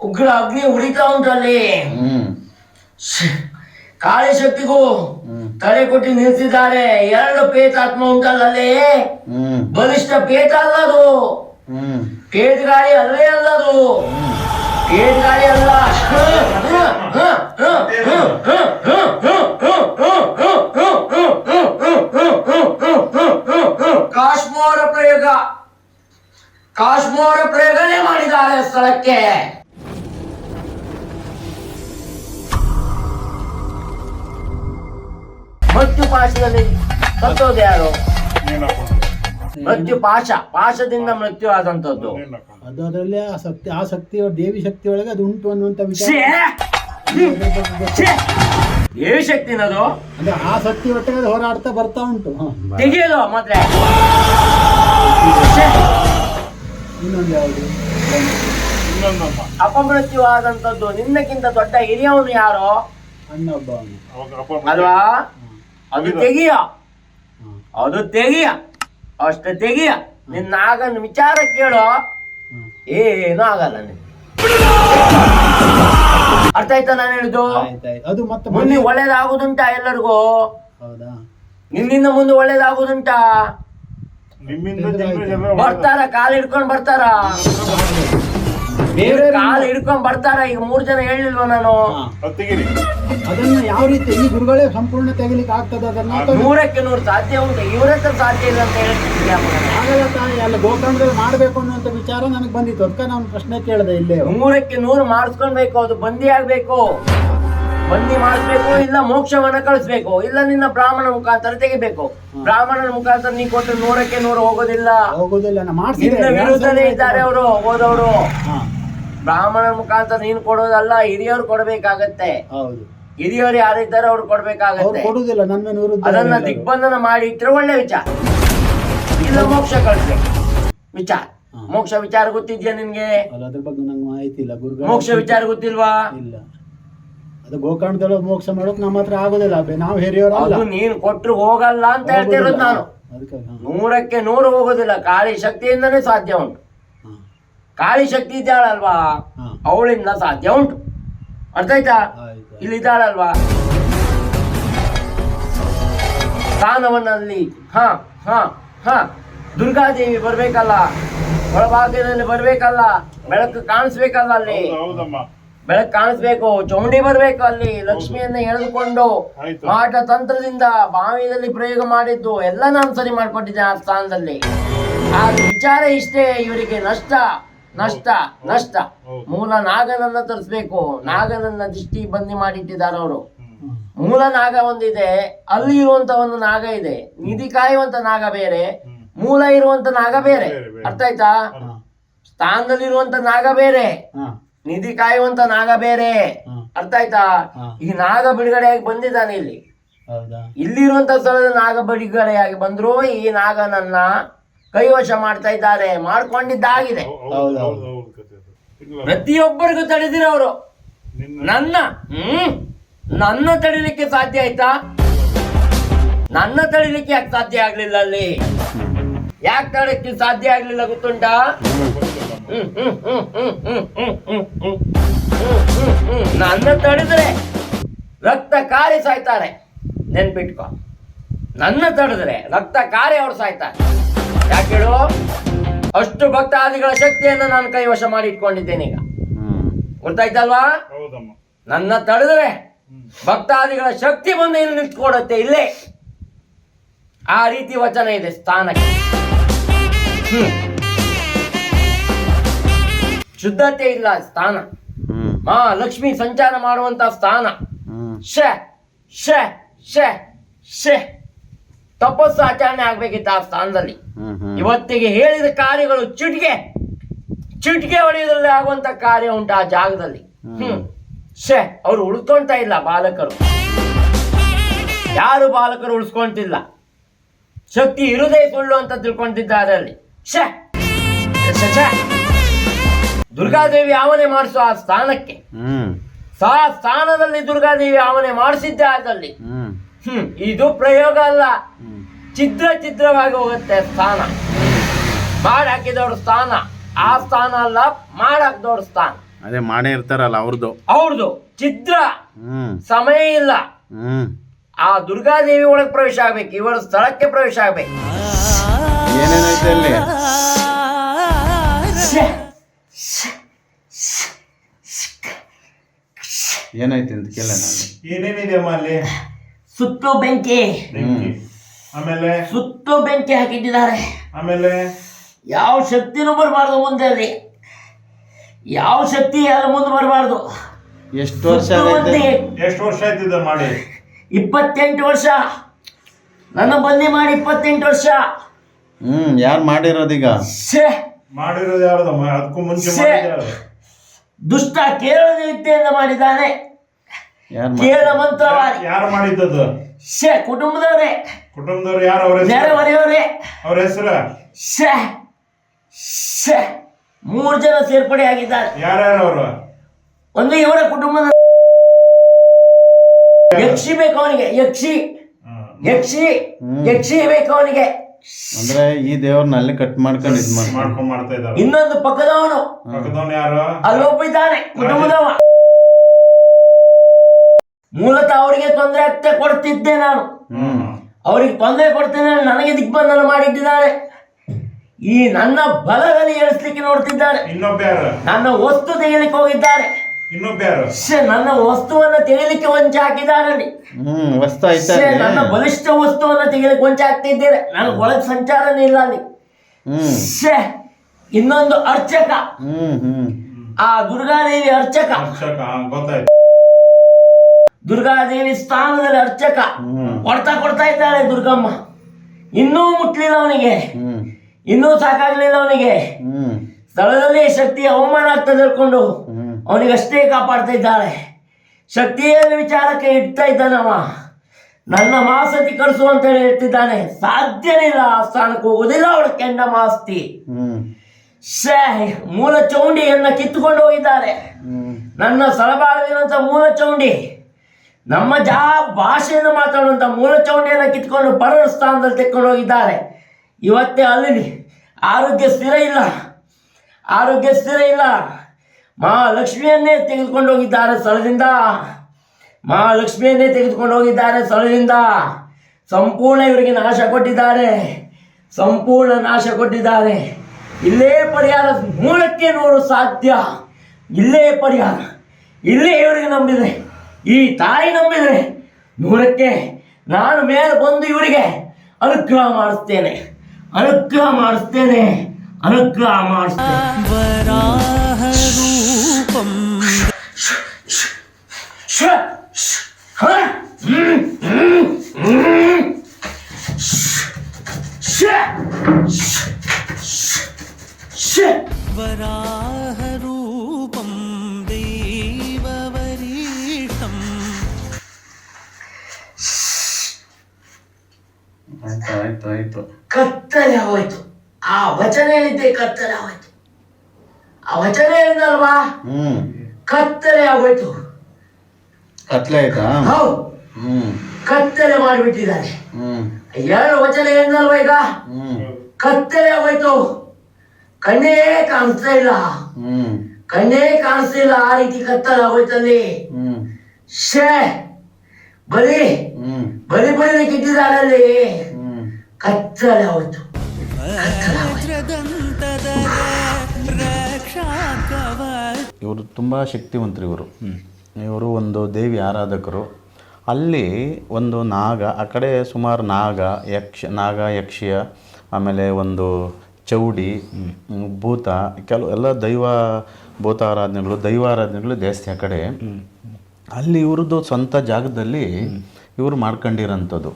ಉಗ್ರ ಅಗ್ನಿ ಉಳಿತಾ ಉಂಟಲ್ಲಿ ಕಾಳಿ ಶಕ್ತಿಗೂ ತಲೆ ಕೊಟ್ಟು ನಿಲ್ಸಿದ್ದಾರೆ ಎರಡು ಪೇತಾತ್ಮ ಉಂಟಲ್ಲಲ್ಲಿ ಹ್ಮ್ ಬಲಿಷ್ಠ ಪೇತ ಅಲ್ಲದು ಪೇದ ಗಾಳಿ ಅಲ್ಲೇ ಅಲ್ಲದು ಪೇದ ಗಾಳಿ ಅಲ್ಲ ಕಾಶ್ಮೋರ ಪ್ರಯೋಗ. ಕಾಶ್ಮೋರ ಪ್ರಯೋಗನೇ ಮಾಡಿದ್ದಾರೆ ಸ್ಥಳಕ್ಕೆ ಮೃತ್ಯು ಪಾಶದಲ್ಲಿ ಸತ್ತೋದು ಯಾರು? ಮೃತ್ಯು ಪಾಶ. ಪಾಶದಿಂದ ಮೃತ್ಯು ಆದಂತದ್ದು. ಅದು ಅದರಲ್ಲಿ ಆ ಶಕ್ತಿ ಆ ಶಕ್ತಿ ದೇವಿ ಶಕ್ತಿ ಒಳಗೆ ಅದು ಉಂಟು ಅನ್ನುವಂತ! ಛೇ! ದೇವಿ ಶಕ್ತಿನದು ಅಂದ್ರೆ ಆ ಶಕ್ತಿ ಒಟ್ಟಿಗೆ ಅದು ಹೋರಾಡ್ತಾ ಬರ್ತಾ ಉಂಟು. ತೆಗೆಯಲು ಮತ್ತೆ ಇನ್ನೊಂದು ಯಾವುದು? ಅಪಮೃತ್ಯು ಆದಂತದ್ದು ನಿನ್ನಕ್ಕಿಂತ ದೊಡ್ಡ ಹಿರಿಯವನು ಯಾರು? ಅಣ್ಣ ಒಬ್ಬ ಅವನು ಅಲ್ವಾ? ಅದು ತೆಗಿಯ. ಅದು ತೆಗಿಯ. ಅಷ್ಟು ತೆಗಿಯ. ನಿನ್ನ ಆಗನ್ ವಿಚಾರ ಕೇಳು. ಏನೂ ಆಗಲ್ಲ ನಿನ್ ಅರ್ಥ ಆಯ್ತಾ ನಾನು ಹೇಳಿದ್ದು ಆಯ್ತಾಯ್ತು ಅದು ಮತ್ತೆ ಮುಂದೆ ಒಳ್ಳೇದಾಗುದುಂಟ ಎಲ್ಲರಿಗೂ? ಹೌದಾ? ನಿನ್ನಿಂದ ಮುಂದೆ ಒಳ್ಳೇದಾಗುದುಂಟಾ? ನಿಮ್ಮಿಂದ ಬರ್ತಾರ? ಕಾಲು ಹಿಡ್ಕೊಂಡು ಬರ್ತಾರ? ಬೇರೆ ಕಾಲ್ ಹಿಡ್ಕೊಂಡ್ ಬರ್ತಾರ ಈಗ ಮೂರ್ ಜನ ಹೇಳಿಲ್ವ ನಾನು? ಹ. ಅದನ್ನ ಯಾವ ರೀತಿ ಈ ಗುರುಗಳೇ ಸಂಪೂರ್ಣ ತೆಗಿಲಿಕ್ಕೆ ಆಗ್ತದೆ ಅದನ್ನ? ಅಥವಾ ನೂರಕ್ಕೆ ನೂರು ಸಾಧ್ಯ ಉಂಟು. ಇವ್ರ ಹತ್ರ ಸಾಧ್ಯ ಇಲ್ಲ ಅಂತ ಹೇಳ್ತಿದ್ಯಾ ಮಗನೇ? ಆಗಲ್ಲ ತಾಯಿ ಅಲ್ಲಿ ಗೋಕರ್ಣದಲ್ಲಿ ಮಾಡ್ಬೇಕು ಅನ್ನುವಂತ ವಿಚಾರ ನನಗೆ ಬಂದಿತ್ತು. ಅದಕ್ಕೆ ನಾನು ಪ್ರಶ್ನೆ ಕೇಳಿದೆ ಇಲ್ಲಿ. ನೂರಕ್ಕೆ ನೂರು ಮಾಡಿಸ್ಕೊಳ್ಬೇಕು ಅದು ಬಂದಿ ಆಗ್ಬೇಕು. ಬಂದಿ ಮಾಡಿಸ್ಬೇಕು ಇಲ್ಲ ಮೋಕ್ಷವನ್ನ ಕಳಿಸ್ಬೇಕು ಇಲ್ಲ ನಿನ್ನ ಬ್ರಾಹ್ಮಣ ಮುಖಾಂತರ ತೆಗಿಬೇಕು. ಬ್ರಾಹ್ಮಣನ ಮುಖಾಂತರ ನೀ ಕೊಟ್ಟು ನೂರಕ್ಕೆ ನೂರು ಹೋಗೋದಿಲ್ಲ. ಹೋಗೋದಿಲ್ಲ ನಿನ್ನ ವಿರುದ್ಧನೇ ಇದ್ದಾರೆ ಅವರು ಹೋದವರು. ಬ್ರಾಹ್ಮಣ ಬ್ರಾಹ್ಮಣನ ಮುಖಾಂತರ ನೀನು ಕೊಡೋದಲ್ಲ ಹಿರಿಯವ್ರು ಕೊಡಬೇಕಾಗತ್ತೆ. ಹೌದು. ಹಿರಿಯರು ಯಾರಿದ್ದಾರೆ ಅವ್ರು ಕೊಡ್ಬೇಕಾಗತ್ತೆ. ಅದನ್ನ ದಿಗ್ಬಂಧನ ಮಾಡಿ ಇಟ್ಟರೆ ಒಳ್ಳೆ ವಿಚಾರ. ಇಲ್ಲ ಮೋಕ್ಷ ಕಳಿಸ್ಬೇಕು. ವಿಚಾರ. ಮೋಕ್ಷ ವಿಚಾರ ಗೊತ್ತಿದ್ಯಾ ನಿನ್ಗೆ? ಮೋಕ್ಷ ವಿಚಾರ ಗೊತ್ತಿಲ್ವಾ? ಇಲ್ಲ. ಅದು ಗೋಕರ್ಣದೊಳಗೆ ಮೋಕ್ಷ ಮಾಡೋಕೆ ನಮ್ಮ ಹತ್ರ ಆಗೋದಿಲ್ಲ. ಬೆ- ನಾವು ಹಿರಿಯವರಲ್ಲ ಅದು ನೀನು ಕೊಟ್ಟರು ಹೋಗಲ್ಲ ಅಂತ ಹೇಳ್ತಿರೋದು ನಾನು. ಅದಕ್ಕೆ ನೂರಕ್ಕೆ ನೂರು ಹೋಗೋದಿಲ್ಲ. ಕಾಳಿ ಶಕ್ತಿಯಿಂದನೇ ಸಾಧ್ಯ ಉಂಟು. ಹಾ, ಕಾಳಿ ಶಕ್ತಿ ಇದ್ದಾಳಲ್ವಾ ಹಾ. ಅವಳಿಂದ ಸಾಧ್ಯ ಉಂಟು. ಅರ್ಥ ಆಯ್ತಾ? ಆಯ್ತು. ಇಲ್ಲಿ ಇದ್ದಾಳಲ್ವಾ ಸ್ಥಾನವನ್ನಲ್ಲಿ ಹಾ ಹಾ ಹಾ. ದುರ್ಗಾದೇವಿ ಬರ್ಬೇಕಲ್ಲ. ಒಳಭಾಗದಲ್ಲಿ ಬರ್ಬೇಕಲ್ಲ. ಬೆಳಕು ಕಾಣಿಸ್ಬೇಕಲ್ಲ ಅಲ್ಲಿ. ಹೌದು, ಹೌದಮ್ಮ. ಬೆಳಕು ಕಾಣಿಸ್ಬೇಕು ಚೌಂಡಿ ಬರ್ಬೇಕು ಅಲ್ಲಿ ಲಕ್ಷ್ಮಿಯನ್ನ ಎಳೆದುಕೊಂಡು ಆಟ ಮಾಟ ತಂತ್ರದಿಂದ ಬಾವಿಯಲ್ಲಿ ಪ್ರಯೋಗ ಮಾಡಿದ್ದು ಎಲ್ಲ ನಾನು ಸರಿ ಮಾಡಿಕೊಟ್ಟಿದ್ದೆ ಆ ಸ್ಥಾನದಲ್ಲಿ. ಆ ವಿಚಾರ ಇಷ್ಟೇ ಇವರಿಗೆ ನಷ್ಟ ನಷ್ಟ ನಷ್ಟ. ಮೂಲ ನಾಗನನ್ನ ತರಿಸ್ಬೇಕು. ನಾಗನನ್ನ ದೃಷ್ಟಿ ಬಂದಿ ಮಾಡಿಟ್ಟಿದ್ದಾರೆ ಅವರು. ಮೂಲ ನಾಗ ಒಂದಿದೆ ಅಲ್ಲಿ ಇರುವಂತ ಒಂದು ನಾಗ ಇದೆ. ನಿಧಿ ಕಾಯುವಂತ ನಾಗ ಬೇರೆ ಮೂಲ ಇರುವಂತ ನಾಗ ಬೇರೆ. ಅರ್ಥ ಆಯ್ತಾ ಸ್ಥಾನದಲ್ಲಿ ಇರುವಂತ ನಾಗ ಬೇರೆ. ನಿಧಿ ಕಾಯುವಂತ ನಾಗ ಬೇರೆ. ಅರ್ಥ ಆಯ್ತಾ? ಈ ನಾಗ ಬಿಡುಗಡೆಯಾಗಿ ಬಂದಿದ್ದಾನೆ ಇಲ್ಲಿ. ಹೌದಾ? ಇಲ್ಲಿರುವಂತ ಸ್ಥಳದ ನಾಗ ಬಿಡುಗಡೆಯಾಗಿ ಬಂದ್ರು ಈ ನಾಗನನ್ನ ಕೈವಶ ಮಾಡ್ತಾ ಇದ್ದಾರೆ ಮಾಡ್ಕೊಂಡಿದ್ದಾಗಿದೆ. ಹೌದು, ಹೌದು, ಹೌದು, ಹೌದು, ಕಥೆ ಅದು. ಇಲ್ಲ, ಪ್ರತಿಯೊಬ್ಬರಿಗೂ ತಡೆದಿರೋರು. ನಿನ್ನ ನನ್ನ ಹ್ಮ್ ನನ್ನ ತಡಿಲಿಕ್ಕೆ ಸಾಧ್ಯ ಆಯ್ತಾ? ನನ್ನ ತಡಿಲಿಕ್ಕೆ ಯಾಕೆ ಸಾಧ್ಯ ಆಗ್ಲಿಲ್ಲ ಅಲ್ಲಿ? ಯಾಕೆ ತಡಕ್ಕೆ ಸಾಧ್ಯ ಆಗ್ಲಿಲ್ಲ ಗೊತ್ತುಂಟಾ? ನನ್ನ ತಡೆದ್ರೆ ರಕ್ತ ಕಾರಿ ಸಾಯ್ತಾರೆ ನೆನ್ಪಿಟ್ಕೊ. ನನ್ನ ತಡೆದ್ರೆ ರಕ್ತ ಕಾರಿ ಅವ್ರು ಸಾಯ್ತಾರೆ ಯಾಕೆ ಅಷ್ಟು ಭಕ್ತಾದಿಗಳ ಶಕ್ತಿಯನ್ನು ನಾನು ಕೈವಶ ಮಾಡಿ ಇಟ್ಕೊಂಡಿದ್ದೇನೆ ಈಗ. ಗೊತ್ತಾಯ್ತಲ್ವಾ? ನನ್ನ ತಡೆದ್ರೆ ಭಕ್ತಾದಿಗಳ ಶಕ್ತಿ ಬಂದು ಇಲ್ಲಿ ನಿಂತ್ಕೊಡುತ್ತೆ ಇಲ್ಲೇ. ಆ ರೀತಿ ವಚನ ಇದೆ ಸ್ಥಾನಕ್ಕೆ. ಹ್ಮ್. ಶುದ್ಧತೆ ಇಲ್ಲ ಸ್ಥಾನ. ಮಾ ಲಕ್ಷ್ಮಿ ಸಂಚಾರ ಮಾಡುವಂತ ಸ್ಥಾನ. ಶ ಶ ಶ ಶ. ತಪಸ್ಸು ಆಚರಣೆ ಆಗ್ಬೇಕಿತ್ತು ಆ ಸ್ಥಾನದಲ್ಲಿ. ಇವತ್ತಿಗೆ ಹೇಳಿದ ಕಾರ್ಯಗಳು ಚಿಟಿಕೆ ಚಿಟಿಕೆ ಹೊಡೆಯೋದ್ರಲ್ಲಿ ಆಗುವಂತ ಕಾರ್ಯ ಉಂಟು ಆ ಜಾಗದಲ್ಲಿ. ಹ್ಮ್. ಶೇ ಅವ್ರು ಉಳ್ಕೊಂತಾ ಇಲ್ಲ ಬಾಲಕರು. ಯಾರು ಬಾಲಕರು ಉಳಿಸ್ಕೊಂತಿಲ್ಲ. ಶಕ್ತಿ ಇರುದೇ ಸುಳ್ಳು ಅಂತ ತಿಳ್ಕೊಂತಿದ್ದಾರೆ ಅಲ್ಲಿ. ಶೇ. ದುರ್ಗಾದೇವಿ ಆವನೆ ಮಾಡಿಸುವ ಆ ಸ್ಥಾನಕ್ಕೆ. ಹ್ಮ್. ಸಾ ಸ್ಥಾನದಲ್ಲಿ ದುರ್ಗಾದೇವಿ ಆವನೆ ಮಾಡಿಸಿದ್ದೆ ಆದಲ್ಲಿ. ಹ್ಮ್. ಇದು ಪ್ರಯೋಗ ಅಲ್ಲ. ಚಿತ್ರ ಚಿತ್ರವಾಗಿ ಹೋಗುತ್ತೆ ಸ್ಥಾನ. ಮಾಡಿ ಹಾಕಿದವ್ರ ಸ್ಥಾನ. ಆ ಸ್ಥಾನ ಅಲ್ಲ ಮಾಡಿ ಹಾಕಿದವ್ರ ಸ್ಥಾನ. ಅದೇ ಮಾಡೇ ಇರ್ತಾರಲ್ಲ ಅವ್ರದ್ದು ಅವ್ರದ್ದು ಚಿತ್ರ ಸಮಯ ಇಲ್ಲ. ಹ್ಮ್. ಆ ದುರ್ಗಾದೇವಿ ಒಳಗೆ ಪ್ರವೇಶ ಆಗ್ಬೇಕು ಇವರ ಸ್ಥಳಕ್ಕೆ ಪ್ರವೇಶ ಆಗ್ಬೇಕು. ಏನೇನೈತೆ ಅಲ್ಲಿ? ಏನೈತೆ ಅಂತ ಕೇಳ ನಾನು ಏನೇನಿದೆ ಅಲ್ಲಿ? ಸುತ್ತು ಬೆಂಕಿ. ಬೆಂಕಿ. ಆಮೇಲೆ? ಸುತ್ತು ಬೆಂಕಿ ಹಾಕಿಟ್ಟಿದ್ದಾರೆ. ಆಮೇಲೆ? ಯಾವ ಶಕ್ತಿನೂ ಬರಬಾರ್ದು ಮುಂದೆ ಅಲ್ಲಿ. ಯಾವ ಶಕ್ತಿ ಅಲ್ಲಿ ಮುಂದೆ ಬರಬಾರ್ದು. ಎಷ್ಟು ವರ್ಷ ಎಷ್ಟು ವರ್ಷ ಆಯ್ತಿದೆ ಮಾಡಿ? ಇಪ್ಪತ್ತೆಂಟು ವರ್ಷ. ನನ್ನ ಬನ್ನಿ ಮಾಡಿ ಇಪ್ಪತ್ತೆಂಟು ವರ್ಷ. ಹ್ಮ್ ಯಾರು ಮಾಡಿರೋದೀಗ ಶ್ಯೆ. ಮಾಡಿರೋದು ಯಾರು ಅದಕ್ಕೂ ಮುಂಚೆ. ದುಷ್ಟ ಕೇರಳದ ವಿದ್ಯೆಯಿಂದ ಮಾಡಿದ್ದಾನೆ. ಯಾರು ಕೇರಳ ಮಂತ್ರವಾದಿ. ಯಾರು ಮಾಡಿದ್ದದು? ಶೇ ಕುಟುಂಬದವರೇ. ಕುಟುಂಬದವ್ರು ಯಾರು ಅವ್ರ ಹೆಸರು? ನೆರೆಹೊರೆಯವರೇ. ಅವ್ರ ಹೆಸರು? ಶೇ ಶೇ ಮೂರು ಜನ ಸೇರ್ಪಡೆ ಆಗಿದ್ದಾರೆ. ಯಾರ್ಯಾರು ಅವರು? ಒಂದು ಇವರ ಕುಟುಂಬದ ಯಕ್ಷಿ ಬೇಕು ಅವನಿಗೆ ಯಕ್ಷಿ. ಯಕ್ಷಿ ಯಕ್ಷಿ ಬೇಕು ಅವನಿಗೆ. ಅಂದ್ರೆ ಈ ದೇವ್ರನ್ನ ಅಲ್ಲಿ ಕಟ್ ಮಾಡ್ಕೊಂಡು ಇದ್ ಮಾಡಿ ಮಾಡ್ಕೊಂಡ್ ಮಾಡ್ತಾ ಇದ್ದಾರೆ. ಇನ್ನೊಂದು ಪಕ್ಕದವನು. ಪಕ್ಕದವನ್ ಯಾರು? ಅಲ್ಲೊಬ್ಬ ಇದ್ದಾನೆ ಕುಟುಂಬದವ. ಮೂಲತಃ ಅವರಿಗೆ ತೊಂದರೆ ಆಗ್ತಾ ಕೊಡ್ತಿದ್ದೆ ನಾನು. ಹ್ಮ್. ಅವ್ರಿಗೆ ತೊಂದರೆ ಕೊಡ್ತೇನೆ ನನಗೆ ದಿಗ್ಬಂಧನ ಮಾಡಿಟ್ಟಿದ್ದಾರೆ. ಈ ನನ್ನ ಬಲದಲ್ಲಿ ಎಳಿಸ್ಲಿಕ್ಕೆ ನೋಡ್ತಿದ್ದಾರೆ. ಇನ್ನೊಬ್ಬ ಯಾರು? ನನ್ನ ವಸ್ತು ತೆಗಿಲಿಕ್ಕೆ ಹೋಗಿದ್ದಾರೆ. ಇನ್ನೊಬ್ಬ ಯಾರು? ಶ್ಶೆ, ನನ್ನ ವಸ್ತುವನ್ನ ತೆಗಿಲಿಕ್ಕೆ ವಂಚ ಹ್ಮ್ ವಸ್ತು ಶ್ಶೆ, ನನ್ನ ಬಲಿಷ್ಠ ವಸ್ತುವನ್ನ ತೆಗಿಲಿಕ್ಕೆ ವಂಚ ಹಾಕ್ತಿದ್ದೀರಿ. ನನ್ನ ಒಳಗ್ ಸಂಚಾರನೇ ಇಲ್ಲ ಅಲ್ಲಿ. ಹ್ಮ್. ಶ್ಶೆ, ಇನ್ನೊಂದು ಅರ್ಚಕ. ಹ್ಮ್ ಹ್ಮ್. ಆ ದುರ್ಗಾದೇವಿ ಅರ್ಚಕ. ಅರ್ಚಕ ಗೊತ್ತಾಯ್ತು. ದುರ್ಗಾದೇವಿ ಸ್ಥಾನದಲ್ಲಿ ಅರ್ಚಕ. ಹ್ಮ್. ಕೊಡ್ತಾ ಕೊಡ್ತಾ ಇದ್ದಾಳೆ ದುರ್ಗಮ್ಮ. ಇನ್ನೂ ಮುಟ್ಲಿಲ್ಲ ಅವನಿಗೆ. ಹ್ಮ್. ಇನ್ನೂ ಸಾಕಾಗ್ಲಿಲ್ಲ ಅವನಿಗೆ. ಹ್ಮ್. ಸ್ಥಳದಲ್ಲಿ ಶಕ್ತಿ ಅವಮಾನ ಆಗ್ತದೆ ಹೇಳ್ಕೊಂಡು ಹ್ಮ್. ಅವನಿಗಷ್ಟೇ ಕಾಪಾಡ್ತಾ ಇದ್ದಾಳೆ ಶಕ್ತಿಯ ವಿಚಾರಕ್ಕೆ ಇಡ್ತಾ ಇದ್ದಾನವ. ನನ್ನ ಮಾಸತಿ ಕಳಿಸು ಅಂತ ಹೇಳಿ ಹೇಳ್ತಿದ್ದಾನೆ. ಸಾಧ್ಯನೇ ಇಲ್ಲ ಆ ಸ್ಥಾನಕ್ಕೆ ಹೋಗುದಿಲ್ಲ ಅವಳ ಕೆಂಡ ಮಾಸ್ತಿ. ಮೂಲ ಚೌಂಡಿಯನ್ನ ಕಿತ್ತುಕೊಂಡು ಹೋಗಿದ್ದಾರೆ. ನನ್ನ ಸಲಬಾಳದಿನಂತ ಮೂಲ ಚೌಂಡಿ. ನಮ್ಮ ಜಾ ಭಾಷೆಯನ್ನು ಮಾತಾಡುವಂತ ಮೂಲ ಚೌಂಡಿಯನ್ನ ಕಿತ್ಕೊಂಡು ಪರರ ಸ್ಥಾನದಲ್ಲಿ ತೆಕ್ಕೊಂಡು ಹೋಗಿದ್ದಾರೆ. ಇವತ್ತೇ ಅಲ್ಲಿ ಆರೋಗ್ಯ ಸ್ಥಿರ ಇಲ್ಲ. ಆರೋಗ್ಯ ಸ್ಥಿರ ಇಲ್ಲ. ಮಹಾಲಕ್ಷ್ಮಿಯನ್ನೇ ತೆಗೆದುಕೊಂಡು ಹೋಗಿದ್ದಾರೆ ಸ್ಥಳದಿಂದ. ಮಹಾಲಕ್ಷ್ಮಿಯನ್ನೇ ತೆಗೆದುಕೊಂಡು ಹೋಗಿದ್ದಾರೆ ಸ್ಥಳದಿಂದ. ಸಂಪೂರ್ಣ ಇವರಿಗೆ ನಾಶ ಕೊಟ್ಟಿದ್ದಾರೆ. ಸಂಪೂರ್ಣ ನಾಶ ಕೊಟ್ಟಿದ್ದಾರೆ. ಇಲ್ಲೇ ಪರಿಹಾರ ಮೂಲಕ್ಕೆ ನೋಡು ಸಾಧ್ಯ. ಇಲ್ಲೇ ಪರಿಹಾರ. ಇಲ್ಲೇ ಇವರಿಗೆ ನಂಬಿದೆ ಈ ತಾಯಿ ನಂಬಿದರೆ ನೂರಕ್ಕೆ ನಾನು ಮೇಲೆ ಬಂದು ಇವರಿಗೆ ಅನುಗ್ರಹ ಮಾಡಿಸ್ತೇನೆ. ಅನುಗ್ರಹ ಮಾಡಿಸ್ತೇನೆ. ಅನುಗ್ರಹ ಮಾಡಿಸ್ತೇನೆ. விருப்பம் வராக ரூபம் தெய்வவரீஷம் ಆಯ್ತು ಆಯ್ತು ಕತ್ತಲೆ ಹೋಯ್ತು ಆ ವಚನ ಏನಿದೆ ಕತ್ತಲೆ ಹೋಯ್ತು ಆ ವಚನ ಹೇಳಿದಲ್ವಾ ಹ್ಮ್. ಕತ್ತಲೆ ಆಗೋಯ್ತು. ಕತ್ಲೆ ಆಯ್ತಾ? ಹೌದು. ಹ್ಮ್. ಕತ್ತಲೆ ಮಾಡಿಬಿಟ್ಟಿದ್ದಾರೆ. ಹ್ಮ್. ಎರಡು ವಚನ ಏನಲ್ವಾ ಈಗ? ಹ್ಮ್. ಕತ್ತಲೆ ಆಗೋಯ್ತು. ಕಣ್ಣೇ ಕಾಣಿಸ್ತಾ ಇಲ್ಲ. ಹ್ಮ್. ಕಣ್ಣೇ ಕಾಣಿಸ್ತಿಲ್ಲ ಆ ರೀತಿ ಕತ್ತಲೆ ಆಗೋಯ್ತಲ್ಲಿ. ಹ್ಮ್. ಶೇ ಬಲಿ ಬಲಿ ಬಲಿ ಬಲಿಲಿಕ್ಕೆ ಅಲ್ಲಿ ಕತ್ತಲೆ ಹೋಯ್ತು ವಜ್ರದಂತದ ಇವರು ತುಂಬ ಶಕ್ತಿವಂತರು ಇವರು. ಇವರು ಒಂದು ದೇವಿ ಆರಾಧಕರು. ಅಲ್ಲಿ ಒಂದು ನಾಗ ಆ ಕಡೆ ಸುಮಾರು ನಾಗ ಯಕ್ಷ ನಾಗ ಯಕ್ಷಿಯ ಆಮೇಲೆ ಒಂದು ಚೌಡಿ ಭೂತ ಕೆಲವು ಎಲ್ಲ ದೈವ ಭೂತ ಆರಾಧನೆಗಳು ದೈವ ಆರಾಧನೆಗಳು ಜಾಸ್ತಿ ಆ ಕಡೆ. ಅಲ್ಲಿ ಇವ್ರದ್ದು ಸ್ವಂತ ಜಾಗದಲ್ಲಿ ಇವರು ಮಾಡ್ಕೊಂಡಿರೋಂಥದ್ದು.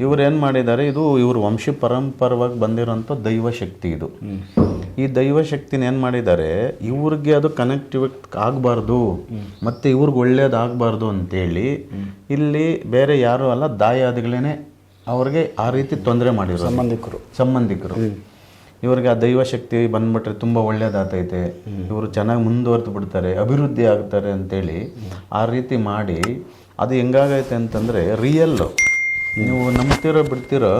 ಇವ್ರು ಏನು ಮಾಡಿದ್ದಾರೆ ಇದು ಇವರು ವಂಶ ಪರಂಪರವಾಗಿ ಬಂದಿರೋಂಥ ದೈವ ಶಕ್ತಿ ಇದು. ಈ ದೈವ ಶಕ್ತಿನ ಏನು ಮಾಡಿದ್ದಾರೆ? ಇವ್ರಿಗೆ ಅದು ಕನೆಕ್ಟಿವಿಟ್ ಆಗಬಾರ್ದು. ಮತ್ತು ಇವ್ರಿಗೆ ಒಳ್ಳೇದಾಗಬಾರ್ದು ಅಂತೇಳಿ ಇಲ್ಲಿ ಬೇರೆ ಯಾರು ಅಲ್ಲ ದಾಯಾದಿಗಳೇನೆ ಅವ್ರಿಗೆ ಆ ರೀತಿ ತೊಂದರೆ ಮಾಡಿರೋ ಸಂಬಂಧಿಕರು. ಸಂಬಂಧಿಕರು. ಇವ್ರಿಗೆ ಆ ದೈವ ಶಕ್ತಿ ಬಂದ್ಬಿಟ್ರೆ ತುಂಬ ಒಳ್ಳೇದಾಗ್ತೈತೆ ಇವರು ಚೆನ್ನಾಗಿ ಮುಂದುವರೆದು ಬಿಡ್ತಾರೆ ಅಭಿವೃದ್ಧಿ ಆಗ್ತಾರೆ ಅಂತೇಳಿ ಆ ರೀತಿ ಮಾಡಿ ಅದು ಹೆಂಗಾಗೈತೆ ಅಂತಂದರೆ ರಿಯಲ್ಲು ನೀವು ನಂಬ್ತಿರೋ ಬಿಡ್ತಿರೋ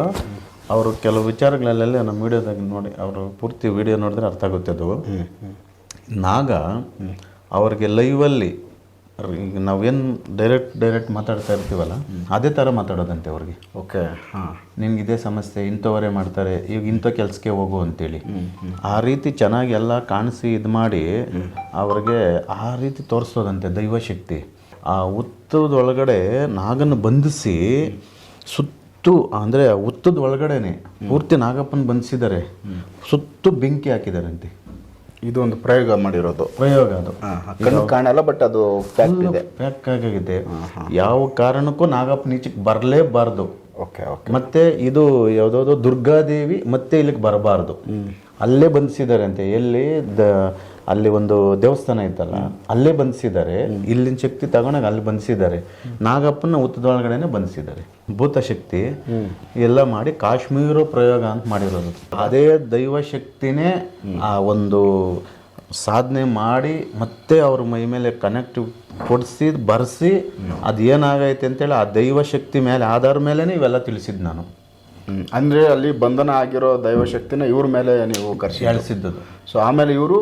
ಅವರು ಕೆಲವು ವಿಚಾರಗಳಲ್ಲೆಲ್ಲ ನಮ್ಮ ವೀಡಿಯೋದಾಗ ನೋಡಿ ಅವರು ಪೂರ್ತಿ ವಿಡಿಯೋ ನೋಡಿದ್ರೆ ಅರ್ಥ ಆಗುತ್ತೆ ಅದು. ನಾಗ ಅವ್ರಿಗೆ ಲೈವಲ್ಲಿ ಈಗ ನಾವೇನು ಡೈರೆಕ್ಟ್ ಡೈರೆಕ್ಟ್ ಮಾತಾಡ್ತಾ ಇರ್ತೀವಲ್ಲ ಅದೇ ಥರ ಮಾತಾಡೋದಂತೆ ಅವ್ರಿಗೆ. ಓಕೆ ಹಾಂ. ನಿಮ್ಗೆ ಇದೇ ಸಮಸ್ಯೆ ಇಂಥವರೇ ಮಾಡ್ತಾರೆ ಈಗ ಇಂಥ ಕೆಲಸಕ್ಕೆ ಹೋಗು ಅಂತೇಳಿ. ಆ ರೀತಿ ಚೆನ್ನಾಗಿ ಎಲ್ಲ ಕಾಣಿಸಿ ಇದು ಮಾಡಿ ಅವ್ರಿಗೆ ಆ ರೀತಿ ತೋರಿಸೋದಂತೆ ದೈವಶಕ್ತಿ ಆ ಉತ್ತದೊಳಗಡೆ ನಾಗನ್ನು ಬಂಧಿಸಿ ಸುತ್ತು ಅಂದರೆ ಉತ್ತದ ಒಳಗಡೆನೆ ಪೂರ್ತಿ ನಾಗಪ್ಪನ ಬಂಧಿಸಿದ್ದಾರೆ ಸುತ್ತು ಬೆಂಕಿ ಹಾಕಿದಾರಂತೆ. ಇದು ಒಂದು ಪ್ರಯೋಗ ಮಾಡಿರೋದು. ಪ್ರಯೋಗ ಅದು. ಕಣ್ಣು ಕಾಣಲ್ಲ ಬಟ್ ಅದು ಇದೆ. ಪ್ಯಾಕ್ ಆಗಿದೆ ಯಾವ ಕಾರಣಕ್ಕೂ ನಾಗಪ್ಪನ ಈಚೆಗೆ ಬರಲೇಬಾರ್ದು. ಓಕೆ ಓಕೆ ಮತ್ತೆ ಇದು ಯಾವುದಾದ್ರು ದುರ್ಗಾದೇವಿ ಮತ್ತೆ ಇಲ್ಲಿಗೆ ಬರಬಾರ್ದು. ಅಲ್ಲೇ ಬಂಧಿಸಿದ್ದಾರೆ ಅಂತೆ. ಎಲ್ಲಿ? ದ, ಅಲ್ಲಿ ಒಂದು ದೇವಸ್ಥಾನ ಇತ್ತಲ್ಲ, ಅಲ್ಲೇ ಬಂಧಿಸಿದ್ದಾರೆ. ಇಲ್ಲಿನ ಶಕ್ತಿ ತಗೊಂಡಾಗ ಅಲ್ಲಿ ಬಂಧಿಸಿದ್ದಾರೆ. ನಾಗಪ್ಪನ ಉತ್ತದೊಳಗಡೆನೆ ಬಂಧಿಸಿದ್ದಾರೆ. ಭೂತ ಶಕ್ತಿ. ಎಲ್ಲ ಮಾಡಿ ಕಾಶ್ಮೀರ ಪ್ರಯೋಗ ಅಂತ ಮಾಡಿರೋದು. ಅದೇ ದೈವ ಶಕ್ತಿನೇ, ಆ ಒಂದು ಸಾಧನೆ ಮಾಡಿ ಮತ್ತೆ ಅವ್ರ ಮೈ ಮೇಲೆ ಕನೆಕ್ಟ್ ಕೊಡಿಸಿ, ಬರೆಸಿ ಅದು ಏನಾಗೈತೆ ಅಂತೇಳಿ ಆ ದೈವ ಶಕ್ತಿ ಮೇಲೆ, ಆಧಾರ ಮೇಲೇ ಇವೆಲ್ಲ ತಿಳಿಸಿದ್ದು ನಾನು. ಅಂದ್ರೆ ಅಲ್ಲಿ ಬಂಧನ ಆಗಿರೋ ದೈವಶಕ್ತಿನ ಇವ್ರ ಮೇಲೆ ನೀವು ಕರ್ಸಿ ಹೇಳಿಸಿದ್ದದು ಸೊ ಆಮೇಲೆ ಇವರು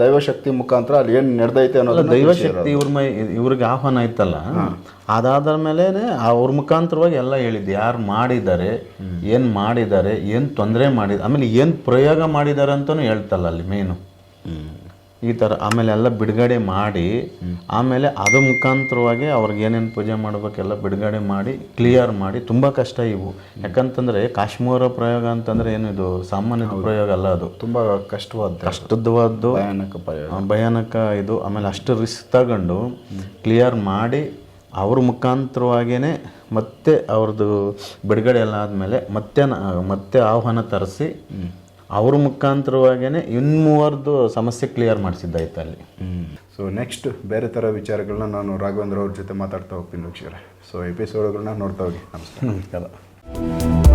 ದೈವಶಕ್ತಿ ಮುಖಾಂತರ ಅಲ್ಲಿ ಏನು ನಡೆದೈತೆ ಅನ್ನೋದು ದೈವಶಕ್ತಿ ಇವ್ರ ಮೈ ಇವ್ರಿಗೆ ಆಹ್ವಾನ ಆಯ್ತಲ್ಲ? ಅದಾದ ಮೇಲೆ ಅವ್ರ ಮುಖಾಂತರವಾಗಿ ಎಲ್ಲ ಹೇಳಿದ್ದು. ಯಾರು ಮಾಡಿದ್ದಾರೆ ಏನು ಮಾಡಿದ್ದಾರೆ ಏನು ತೊಂದರೆ ಮಾಡಿದ ಆಮೇಲೆ ಏನು ಪ್ರಯೋಗ ಮಾಡಿದ್ದಾರೆ ಅಂತಲೂ ಹೇಳ್ತಲ್ಲ ಅಲ್ಲಿ ಮೇನು ಈ ಥರ ಆಮೇಲೆ ಎಲ್ಲ ಬಿಡುಗಡೆ ಮಾಡಿ ಆಮೇಲೆ ಅದು ಮುಖಾಂತರವಾಗಿ ಅವ್ರಿಗೆ ಏನೇನು ಪೂಜೆ ಮಾಡಬೇಕೆಲ್ಲ ಬಿಡುಗಡೆ ಮಾಡಿ ಕ್ಲಿಯರ್ ಮಾಡಿ ತುಂಬ ಕಷ್ಟ ಇವು. ಯಾಕಂತಂದರೆ ಕಾಶ್ಮೀರ ಪ್ರಯೋಗ ಅಂತಂದರೆ ಏನು ಇದು ಸಾಮಾನ್ಯ ಪ್ರಯೋಗ ಅಲ್ಲ ಅದು. ತುಂಬಾ ಕಷ್ಟವಾದ ಕಷ್ಟದವಾದ್ದು ಭಯಾನಕ ಪ್ರಯೋಗ. ಭಯಾನಕ ಇದು. ಆಮೇಲೆ ಅಷ್ಟು ರಿಸ್ಕ್ ತಗೊಂಡು ಕ್ಲಿಯರ್ ಮಾಡಿ ಅವ್ರ ಮುಖಾಂತರವಾಗಿಯೇ ಮತ್ತೆ ಅವ್ರದ್ದು ಬಿಡುಗಡೆ ಎಲ್ಲ ಆದಮೇಲೆ ಮತ್ತೆ ಮತ್ತೆ ಆಹ್ವಾನ ತರಿಸಿ ಅವ್ರ ಮುಖಾಂತರವಾಗಿಯೇ ಇನ್ಮೂವರ್ದು ಸಮಸ್ಯೆ ಕ್ಲಿಯರ್ ಮಾಡಿಸಿದ್ದಾಯ್ತು ಅಲ್ಲಿ. ಸೊ ನೆಕ್ಸ್ಟ್ ಬೇರೆ ಥರ ವಿಚಾರಗಳನ್ನ ನಾನು ರಾಘವೇಂದ್ರ ಅವ್ರ ಜೊತೆ ಮಾತಾಡ್ತಾ ಹೋಗ್ತೀನಿ ವೀಕ್ಷಕರೇ. ಸೊ ಎಪಿಸೋಡ್ಗಳನ್ನ ನೋಡ್ತಾ ಹೋಗಿ. ನಮಸ್ಕಾರ. ನಮಸ್ಕಾರ